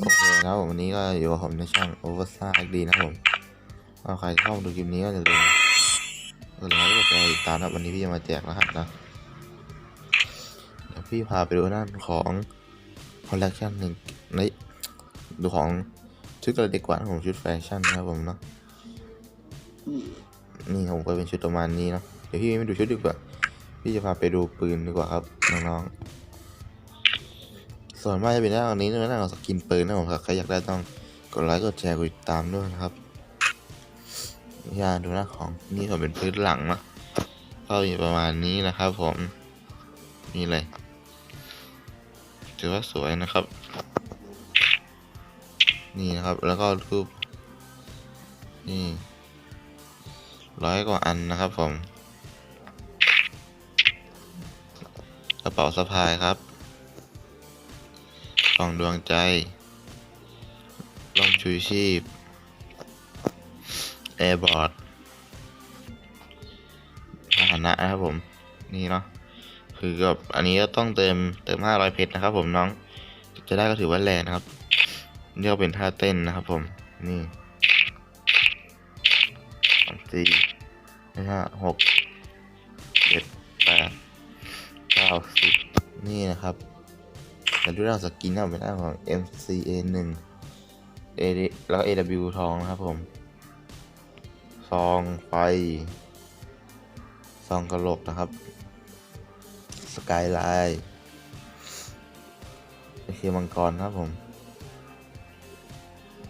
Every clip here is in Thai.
โอเคนะครับผมวันนี้ก็อยู่กับผมในช่อง o v e r s a x d นะครับผมถ้าใครชอบดูคลิปนี้ก็อย่าลืมกดไลค์กดแชร์ติดตามนะวันนี้พี่จะมาแจกรหัสนะเดี๋ยวพี่พาไปดูด้านของคอลเลคชันหนึ่งในดูของชุดกระเด็กกว่านะผมชุดแฟชั่นนะครับผมเนาะนี่ผมก็เป็นชุดประมาณนี้เนาะเดี๋ยวพี่ไม่ดูชุดดีกว่า พี่จะพาไปดูปืนดีกว่าครับน้องๆ ส่วนมากจะเป็นด้านนี้เรื่องด้าของสกินปืนนะผมครับใครอยากได้ต้องกดไลค์กดแชร์กดติดตามด้วยนะครับอย่าดูหนะของนี่ผมเป็นพื้นหลังนะก็มีประมาณนี้นะครับผมนี่เลยถือว่าสวยนะครับ นี่นะครับแล้วก็รูปนี่ร้อยกว่าอันนะครับผม กระเป๋าสะพายครับ กล่องดวงใจล่มชูชีพแอร์บอร์ดพาหนะนะครับผมนี่เนาะคือกับอันนี้ก็ต้องเติมเติม 500 เพชรนะครับ ผมน้องจะได้ก็ถือว่าแรงนะครับนี่ก็เป็นท่าเต้นนะครับ ผมนี่สามสี่ห้าหกเจ็ดแปดเก้าสิบนี่นะครับ แต่ดูด้านสกินนะเป็นด้าของ MCA 1 A แล้วก็ AW ทองนะครับผม ซองไฟ ซองกระโหลกนะครับ สกายไลน์เอเคมังกรนะครับผม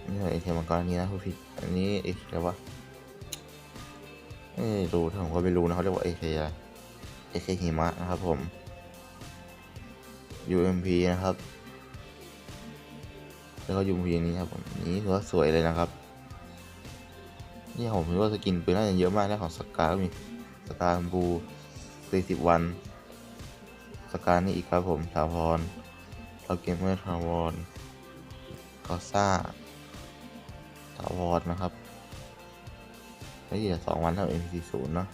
นี่เอเคมังกรอันนี้นะผู้ผิด อันนี้เอเคอะไรวะไม่รู้ถ้าผมก็ไม่รู้นะเขาเรียกว่าเอเคอะไรเอเคหิมะนะครับผม UMP นะครับ แล้วก็ UMP นี้ครับผมนี้ถือว่าสวยเลยนะครับนี่ผมคิดว่าสกินปืนน่าจะเยอะมากนะของสกาก็มีสกาบู40 วันสกานี่อีกครับผมถาวรเราเกมเมอร์ถาวรกอซ่าถาวรนะครับไม่เหลือสองวันเท่า MP40 เนาะ